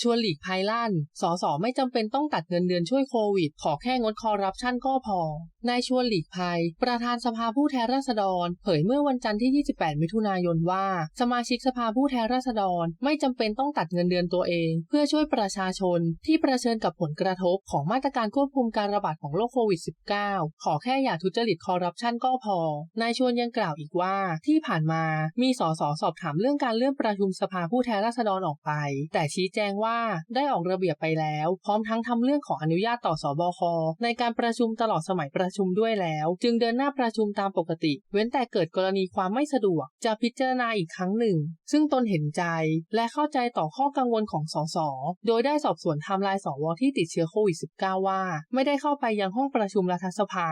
ชวนหลีกภัยลั่น สสไม่จำเป็นต้องตัดเงินเดือนช่วยโควิด ขอแค่งดคอร์รัปชันก็พอ นายชวนหลีกภัย ประธานสภาผู้แทนราษฎร เผยเมื่อวันจันทร์ที่ 28 มิถุนายนว่า สมาชิกสภาผู้แทนราษฎร ไม่จำเป็นต้องตัดเงินเดือนตัวเอง เพื่อช่วยประชาชนที่ประเชิญกับผลกระทบของมาตรการควบคุมการระบาดของโรคโควิด -19 ขอแค่อย่าทุจริตคอร์รัปชันก็พอ นายชวนยังกล่าวอีกว่าที่ผ่านมามีสสสอบถามเรื่องการเลื่อนประชุมสภาผู้แทนราษฎรออกไป แต่ชี้แจงว่าได้ออกระเบียบไปแล้ว พร้อมทั้งทำเรื่องขออนุญาตต่อสบคในการประชุมตลอดสมัยประชุมด้วยแล้ว จึงเดินหน้าประชุมตามปกติ เว้นแต่เกิดกรณีความไม่สะดวก จะพิจารณาอีกครั้งหนึ่ง ซึ่งตนเห็นใจและเข้าใจต่อข้อกังวลของสสโดยได้สอบสวนไทม์ไลน์สวที่ติดเชื้อโควิด -19 ว่า ไม่ได้เข้าไปยังห้องประชุมรัฐสภา